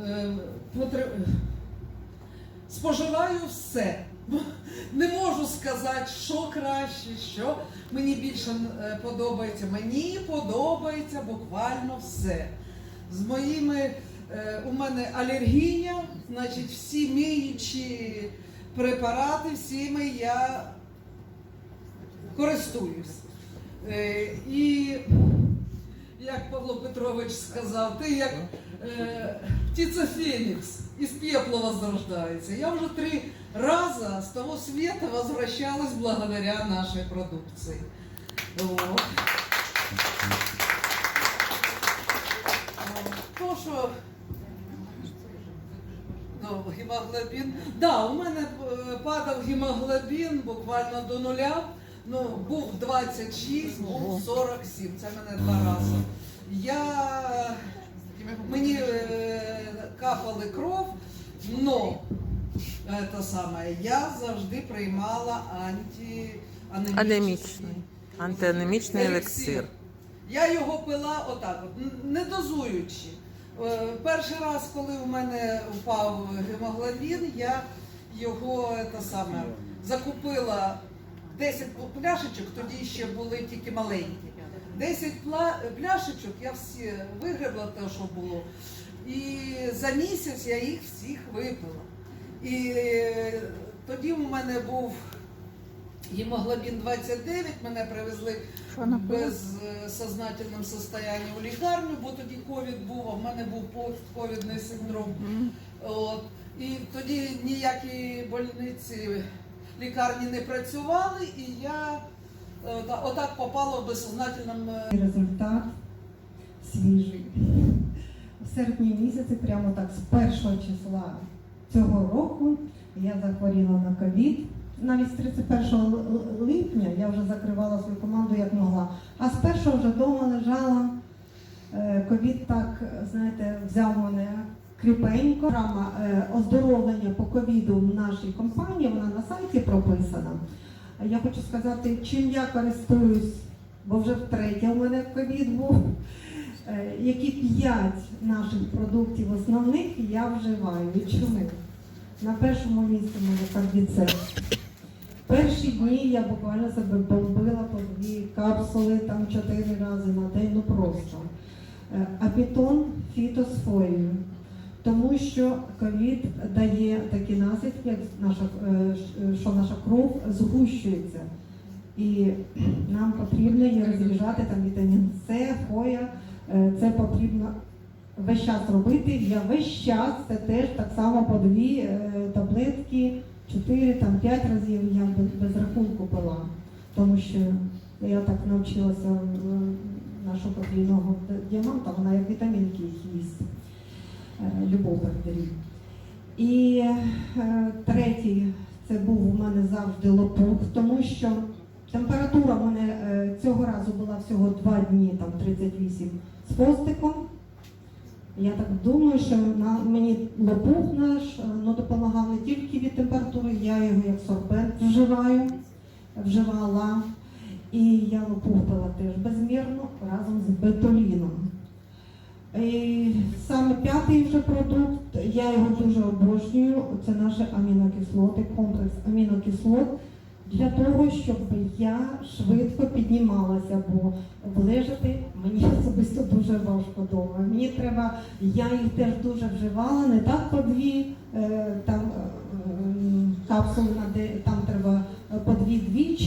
е, потр- споживаю все. Не можу сказати, що краще, що мені більше е, подобається. Мені подобається буквально все. З моїми е, у мене алергія, значить, всі миючі препарати, всіми я користуюсь. Е, І як Павло Петрович сказав, ти як е, птиця Фенікс із пепла возрождається. Я вже три рази з того світу возвращалась благодаря нашій продукції. Вот. То, що ну, гемоглобін. Да, у мене е, падав гемоглобін буквально до нуля. Ну, був 26, був 47. Це мене два рази. Я мені е, капали кров, но це саме, я завжди приймала антианемічний Антианемічний елексир. я його пила отак, от, не дозуючи. Е, Перший раз, коли у мене впав гемоглобін, я його те саме, закупила 10 пляшечок, тоді ще були тільки маленькі. 10 пла- пляшечок я всі вигребла те, що було. І за місяць я їх всіх випила. І е, тоді у мене був гемоглобін 29, мене привезли в безсознательному состоянні у лікарню, бо тоді ковід був, а в мене був постковідний синдром. От. І тоді ніякі больниці, лікарні не працювали, і я отак попала в безсознательному е, результат свіжий. В серпні місяці, прямо так з першого числа цього року, я захворіла на ковід. Навіть з 31 липня я вже закривала свою команду як могла. А з першого вже вдома лежала. Е, Ковід так, знаєте, взяв мене кріпенько. Програма е, оздоровлення по ковіду в нашій компанії, вона на сайті прописана. Я хочу сказати, чим я користуюсь, бо вже втретє у мене ковід був. Е, Які п'ять наших продуктів основних я вживаю. Чому? На першому місці мене кардіцеп. Перші дні я буквально себе бомбила по дві капсули там чотири рази на день, ну просто. Е, Апітон фітосфорію. Тому що ковід дає такі наслідки, як наша, е, що наша кров згущується. І нам потрібно її розріжати, там вітамін С, хоя. Е, Це потрібно весь час робити. Я весь час це теж так само по дві е, таблетки, чотири, там п'ять разів я без, рахунку пила. Тому що я так навчилася нашого потрійного діаманта, вона як вітамінки їх їсть. Е, Любов передарів. І е, третій це був у мене завжди лопух, тому що температура в мене е, цього разу була всього 2 дні, там 38 з хвостиком. Я так думаю, що на мені лопух наш е, ну, допомагав не тільки від температури, я його як сорбент вживаю, вживала. І я лопух пила теж безмірно разом з бетоліном. І саме п'ятий вже продукт, я його дуже обожнюю. Це наші амінокислоти, комплекс амінокислот для того, щоб я швидко піднімалася, бо лежати мені особисто дуже важко вдома. Мені треба, я їх теж дуже вживала, не так по дві е, там е, капсули на де там треба по дві двічі.